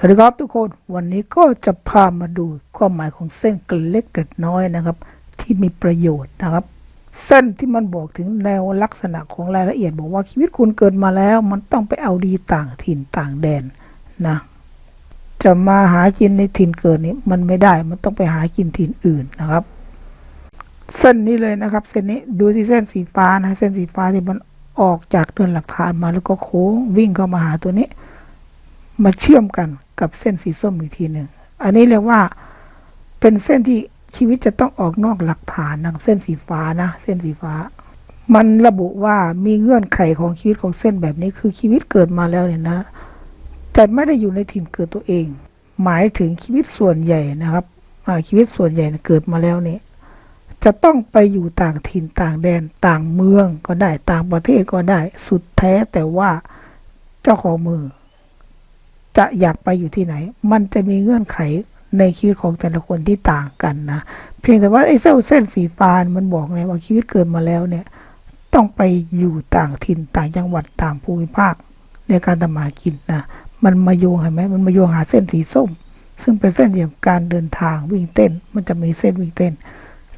สวัสดีครับทุกคนวันนี้ก็จะพามาดูความหมายของเส้นเกล็ดเล็กเกล็ดน้อยนะครับ ที่มีประโยชน์นะครับ เส้นที่มันบอกถึงแนวลักษณะของรายละเอียด บอกว่าชีวิตคุณเกิดมาแล้ว มันต้องไปเอาดีต่างถิ่นต่างแดนนะ จะมาหากินในถิ่นเกิดนี้มันไม่ได้มันต้องไปหากินถิ่นอื่นนะครับ เส้นนี้เลยนะครับ เส้นนี้ดูที่เส้นสีฟ้านะเส้นสีฟ้าที่มันออกจากเดินหลักฐานมาแล้วก็โค้งวิ่งเข้ามาหาตัวนี้ มาเชื่อมกัน กับเส้นสีส้มอีกทีหนึ่ง อันนี้เรียกว่าเป็นเส้นที่ชีวิตจะต้องออกนอกหลักฐานนะเส้นสีฟ้านะ เส้นสีฟ้า มันระบุว่ามีเงื่อนไขของชีวิตของเส้นแบบนี้ คือชีวิตเกิดมาแล้วเนี่ยนะแต่ไม่ได้อยู่ในถิ่นเกิดตัวเอง หมายถึงชีวิตส่วนใหญ่นะครับชีวิตส่วนใหญ่เนี่ยเกิดมาแล้วเนี่ยจะต้องไปอยู่ต่างถิ่นต่างแดนต่างเมืองก็ได้ต่างประเทศก็ได้ สุดแท้แต่ว่าเจ้าของมือ จะอยากไปอยู่ที่ไหน มันจะมีเงื่อนไขในชีวิตของแต่ละคนที่ต่างกันนะ เพียงแต่ว่าไอ้เส้นเส้นสีฟ้ามันบอกเลยว่าชีวิตเกิดมาแล้วเนี่ย ต้องไปอยู่ต่างถิ่นต่างจังหวัดต่างภูมิภาคในการทำมาหากินนะมันมาโยงเห็นไหมมันมาโยงหาเส้นสีส้ม ซึ่งเป็นเส้นเกี่ยวกับการเดินทางวิ่งเต้น มันจะมีเส้นวิ่งเต้น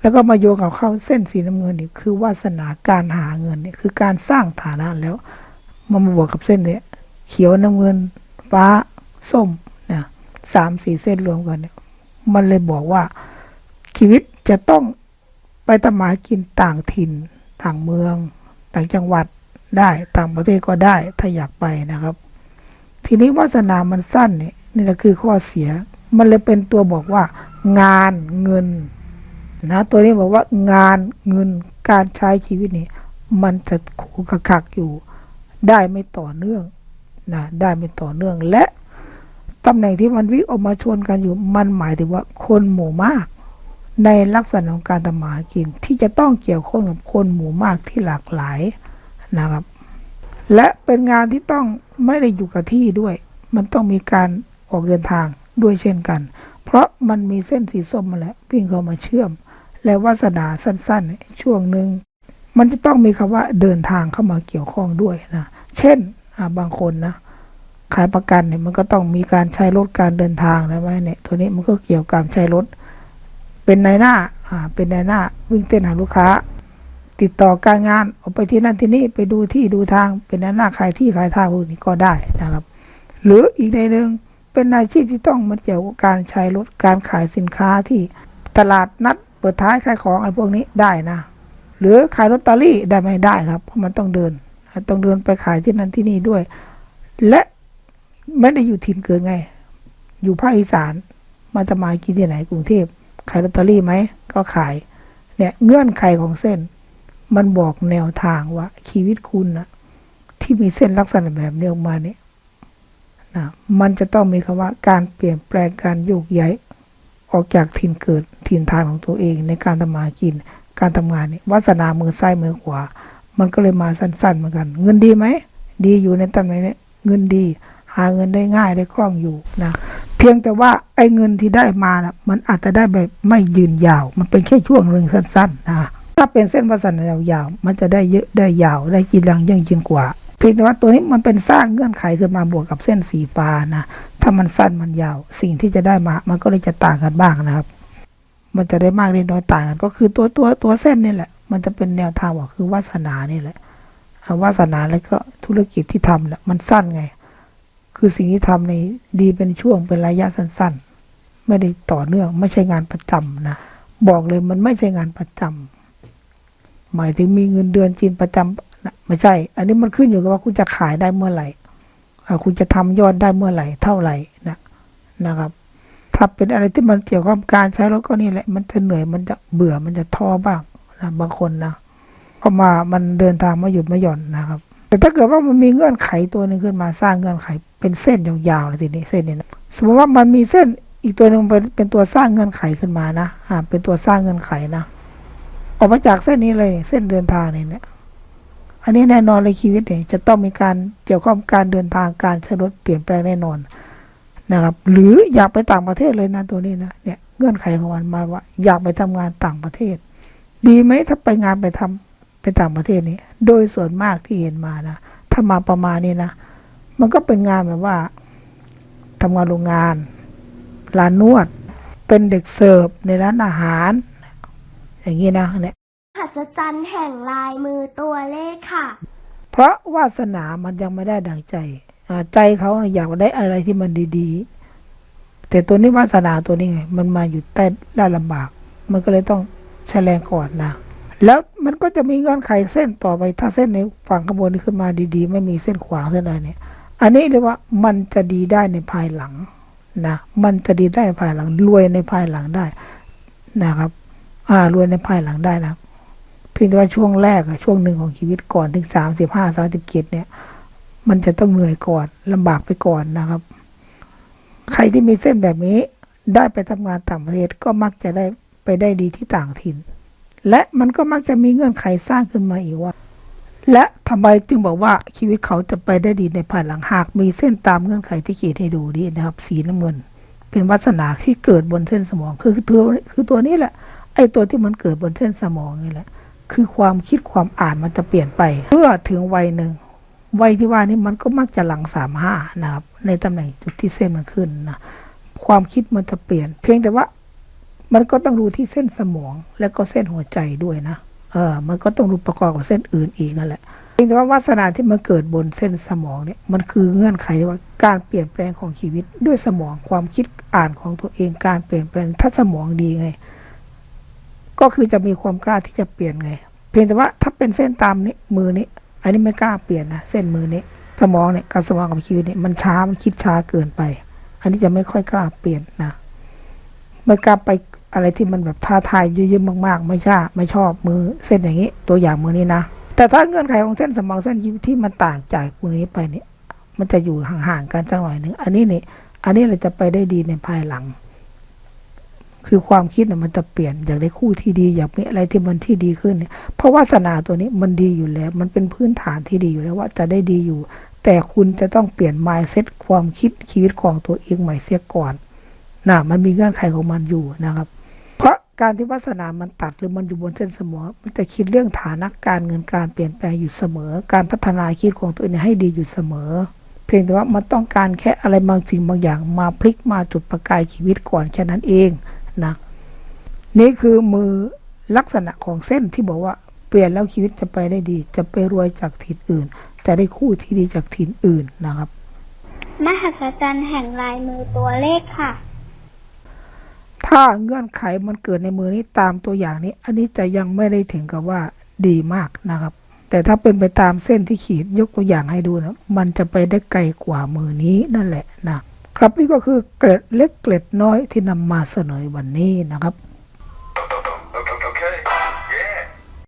แล้วก็มาโยงกับเข้าเส้นสีน้ำเงินนี่คือวาสนาการหาเงินเนี่ยคือการสร้างฐานะแล้ว มันมาบวกกับเส้นเนี่ยเขียวน้ำเงิน ฟ้าส้มนะสามสี่เส้นรวมกันเนี่ยมันเลยบอกว่าชีวิตจะต้องไปทำมากินต่างถิ่น ต่างเมือง ต่างจังหวัดได้ต่างประเทศก็ได้ถ้าอยากไปนะครับ ทีนี้วาสนามันสั้นเนี่ยนี่แหละคือข้อเสีย มันเลยเป็นตัวบอกว่า งานเงินนะตัวนี้บอกว่างานเงินการใช้ชีวิตนี่มันจะขู่ขักอยู่ ได้ไม่ต่อเนื่อง นะได้ไม่ต่อเนื่องและตำแหน่งที่มันวิ่งออกมาชนกันอยู่มันหมายถึงว่าคนหมู่มาก ในลักษณะของการทำมาหากินที่จะต้องเกี่ยวข้องกับคนหมู่มากที่หลากหลายนะครับ และเป็นงานที่ต้องไม่ได้อยู่กับที่ด้วย มันต้องมีการออกเดินทางด้วยเช่นกัน เพราะมันมีเส้นสีส้มมาแล้ววิ่งเข้ามาเชื่อม และวาสนาสั้นๆ ช่วงหนึ่งมันจะต้องมีคำว่าเดินทางเข้ามาเกี่ยวข้องด้วยนะ เช่น บางคนนะขายประกันเนี่ยมันก็ต้องมีการใช้รถการเดินทางนะไว้เนี่ยตัวนี้มันก็เกี่ยวกับใช้รถ เป็นนายหน้าอ่าเป็นนายหน้า วิ่งเต้นหาลูกค้า ติดต่อการงานออกไปที่นั่นที่นี่ไปดูที่ดูทางเป็นนายหน้าขายที่ขายทางพวกนี้ก็ได้นะครับ หรืออีกในหนึ่งเป็นอาชีพที่ต้องมาเกี่ยวกับการใช้รถการขายสินค้าที่ตลาดนัดเปิดท้ายขายของอะไรพวกนี้ได้นะ หรือขายลอตเตอรี่ได้ไหมได้ครับเพราะมันต้องเดิน ต้องเดินไปขายที่นั่นที่นี่ด้วย และไม่ได้อยู่ถิ่นเกินไง อยู่ภาคอีสาน มาทำมากินที่ไหนกรุงเทพขายลอตเตอรี่ไหมก็ขาย เนี่ยเงื่อนไขของเส้น มันบอกแนวทางว่าชีวิตคุณนะที่มีเส้นลักษณะแบบนี้ออกมาเนี่ยนะมันจะต้องมีคำว่าการเปลี่ยนแปลงการโยกย้ายออกจากถิ่นเกิดถิ่นฐานของตัวเองในการทำมาหากิน การทำงานเนี่ยวาสนามือซ้ายมือขวา มันก็เลยมาสั้นๆเหมือนกัน เงินดีไหม ดีอยู่ในตำแหน่งนี้เงินดี หาเงินได้ง่ายได้คล่องอยู่นะเพียงแต่ว่าไอ้เงินที่ได้มานะมันอาจจะได้แบบไม่ยืนยาว มันเป็นแค่ช่วงหนึ่งสั้น ๆ นะถ้าเป็นเส้นวาสนยาวๆมันจะได้เยอะได้ยาวได้กินลังยิ่งยืนกว่าเพียงแต่ว่าตัวนี้มันเป็นสร้างเงื่อนไขขึ้นมาบวกกับเส้นสีฟ้านะถ้ามันสั้นมันยาว สิ่งที่จะได้มา มันก็เลยจะต่างกันบ้างนะครับ มันจะได้มากได้น้อยต่างกัน ก็คือตัวตัวตัวเส้นนี่แหละ มันจะเป็นแนวทางว่าคือวาสนานี่แหละวาสนาแล้วก็ธุรกิจที่ทำแหละมันสั้นไง คือสิ่งที่ทำในดีเป็นช่วงเป็นระยะสั้น ๆ ไม่ได้ต่อเนื่อง ไม่ใช่งานประจำนะบอกเลยมันไม่ใช่งานประจำหมายถึงมีเงินเดือนจีนประจำนะไม่ใช่ อันนี้มันขึ้นอยู่กับว่าคุณจะขายได้เมื่อไหร่คุณจะทำยอดได้เมื่อไหร่เท่าไหร่นะนะครับถ้าเป็นอะไรที่มันเกี่ยวกับการใช้รถก็นี่แหละ มันจะเหนื่อยมันจะเบื่อมันจะท้อบ้าง นะบางคนนะเพอมามันเดินทางมาหยุดไม่หย่อนนะครับ แต่ถ้าเกิดว่ามันมีเงื่อนไขตัวหนึ่งขึ้นมาสร้างเงื่อนไขเป็นเส้นยาวๆเลยทีนี้เส้นนี้นะสมมติว่ามันมีเส้นอีกตัวหนึ่งเป็นเป็นตัวสร้างเงื่อนไขขึ้นมานะอ่าเป็นตัวสร้างเงื่อนไขนะออกมาจากเส้นนี้เลยเส้นเดินทางเนี่ยเนี่ยอันนี้แน่นอนเลยชีวิตเนี่ยจะต้องมีการเกี่ยวข้องกับการเดินทางการใช้รถเปลี่ยนแปลงแน่นอนนะครับ หรืออยากไปต่างประเทศเลยนะตัวนี้นะเนี่ยเงื่อนไขของมันมาว่า อยากไปทำงานต่างประเทศ ดีไหมถ้าไปงานไปทำไปต่างประเทศนี้ โดยส่วนมากที่เห็นมานะถ้ามาประมาณนี้นะ มันก็เป็นงานแบบว่าทำงานโรงงานร้านนวด เป็นเด็กเสิร์ฟในร้านอาหาร อย่างนี้นะเนี่ยมหัศจรรย์แห่งลายมือตัวเลขค่ะ เพราะวาสนามันยังไม่ได้ดังใจอ่าใจเขาเนี่ยอยากได้อะไรที่มันดีๆ แต่ตัวนี้วาสนาตัวนี้ไง มันมาอยู่ใต้ด้านลำบาก มันก็เลยต้อง ใช้แรงก่อนนะ แล้วมันก็จะมีเงื่อนไขเส้นต่อไป ถ้าเส้นในฝั่งข้างบนนี้ขึ้นมาดีๆ ไม่มีเส้นขวางเส้นอะไรเนี่ย อันนี้เรียกว่ามันจะดีได้ในภายหลังนะ มันจะดีได้ในภายหลัง รวยในภายหลังได้นะครับ อ่ารวยในภายหลังได้นะเพียงแต่ว่าช่วงแรกช่วงหนึ่งของชีวิตก่อนถึงสามสิบห้าสามสิบเจ็ดเนี่ย มันจะต้องเหนื่อยก่อนลำบากไปก่อนนะครับ ใครที่มีเส้นแบบนี้ได้ไปทำงานต่างประเทศก็มักจะได้ ไปได้ดีที่ต่างถิ่น และมันก็มักจะมีเงื่อนไขสร้างขึ้นมาอีกว่า และทำไมจึงบอกว่าชีวิตเขาจะไปได้ดีในภายหลังหาก มีเส้นตามเงื่อนไขที่ขีดให้ดูนี่นะครับ สีน้ำเงิน เป็นวัสนาที่เกิดบนเส้นสมอง คือคือตัวคือตัวนี้แหละ ไอ้ตัวที่มันเกิดบนเส้นสมองนี่แหละ คือความคิดความอ่านมันจะเปลี่ยนไปเมื่อถึงวัยหนึ่งวัยที่ว่านี้มันก็มักจะหลังสามห้านะครับ ในตำแหน่งจุดที่เส้นมันขึ้นนะความคิดมันจะเปลี่ยน เพียงแต่ว่า มันก็ต้องดูที่เส้นสมองแล้วก็เส้นหัวใจด้วยนะ เออ มันก็ต้องดูประกอบกับเส้นอื่นอีกนั่นแหละเพียงแต่ว่าวาสนาที่มันเกิดบนเส้นสมองเนี่ย มันคือเงื่อนไขว่าการเปลี่ยนแปลงของชีวิตด้วยสมองความคิดอ่านของตัวเองการเปลี่ยนแปลงถ้าสมองดีไง ก็คือจะมีความกล้าที่จะเปลี่ยนไง เพียงแต่ว่าถ้าเป็นเส้นตามนี้มือนี้ อันนี้ไม่กล้าเปลี่ยนนะเส้นมือนี้ สมองเนี่ยกับสมองกับชีวิตเนี่ยมันช้ามันคิดช้าเกินไป อันนี้จะไม่ค่อยกล้าเปลี่ยนนะไม่กล้าไป อะไรที่มันแบบท้าทายเยอะๆมากๆ ไม่ชอบไม่ชอบมือเส้นอย่างนี้ ตัวอย่างมือนี้นะ แต่ถ้าเงื่อนไขของเส้นสมองเส้นชีวิตที่มันต่างจากมือนี้ไปเนี่ย มันจะอยู่ห่างๆกันสักหน่อยหนึ่งอันนี้เนี่ยอันนี้เราจะไปได้ดีในภายหลัง คือความคิดเนี่ยมันจะเปลี่ยนอยากได้คู่ที่ดี อยากมีอะไรที่มันที่ดีขึ้น เพราะวาสนาตัวนี้มันดีอยู่แล้ว มันเป็นพื้นฐานที่ดีอยู่แล้วว่าจะได้ดีอยู่ แต่คุณจะต้องเปลี่ยน mindset ความคิดชีวิตของตัวเองใหม่เสียก่อนนะมันมีเงื่อนไขของมันอยู่นะครับ การที่วาสนามันตัดหรือมันอยู่บนเส้นสมองมันจะคิดเรื่องฐานะการเงินการเปลี่ยนแปลงอยู่เสมอ การพัฒนาคิดของตัวเองให้ดีอยู่เสมอ เพียงแต่ว่ามันต้องการแค่อะไรบางสิ่งบางอย่างมาพลิกมาจุดประกายชีวิตก่อนแค่นั้นเองนะนี่คือมือลักษณะของเส้นที่บอกว่าเปลี่ยนแล้วชีวิตจะไปได้ดี จะไปรวยจากถิ่นอื่น จะได้คู่ที่ดีจากถิ่นอื่นนะครับ มหัศจรรย์แห่งลายมือตัวเลขค่ะ ถ้าเงื่อนไขมันเกิดในมือนี้ตามตัวอย่างนี้ อันนี้จะยังไม่ได้ถึงกับว่าดีมากนะครับ แต่ถ้าเป็นไปตามเส้นที่ขีดยกตัวอย่างให้ดูนะมันจะไปได้ไกลกว่ามือนี้นั่นแหละนะครับนี่ก็คือเกล็ดเล็กเกล็ดน้อยที่นำมาเสนอวันนี้นะครับ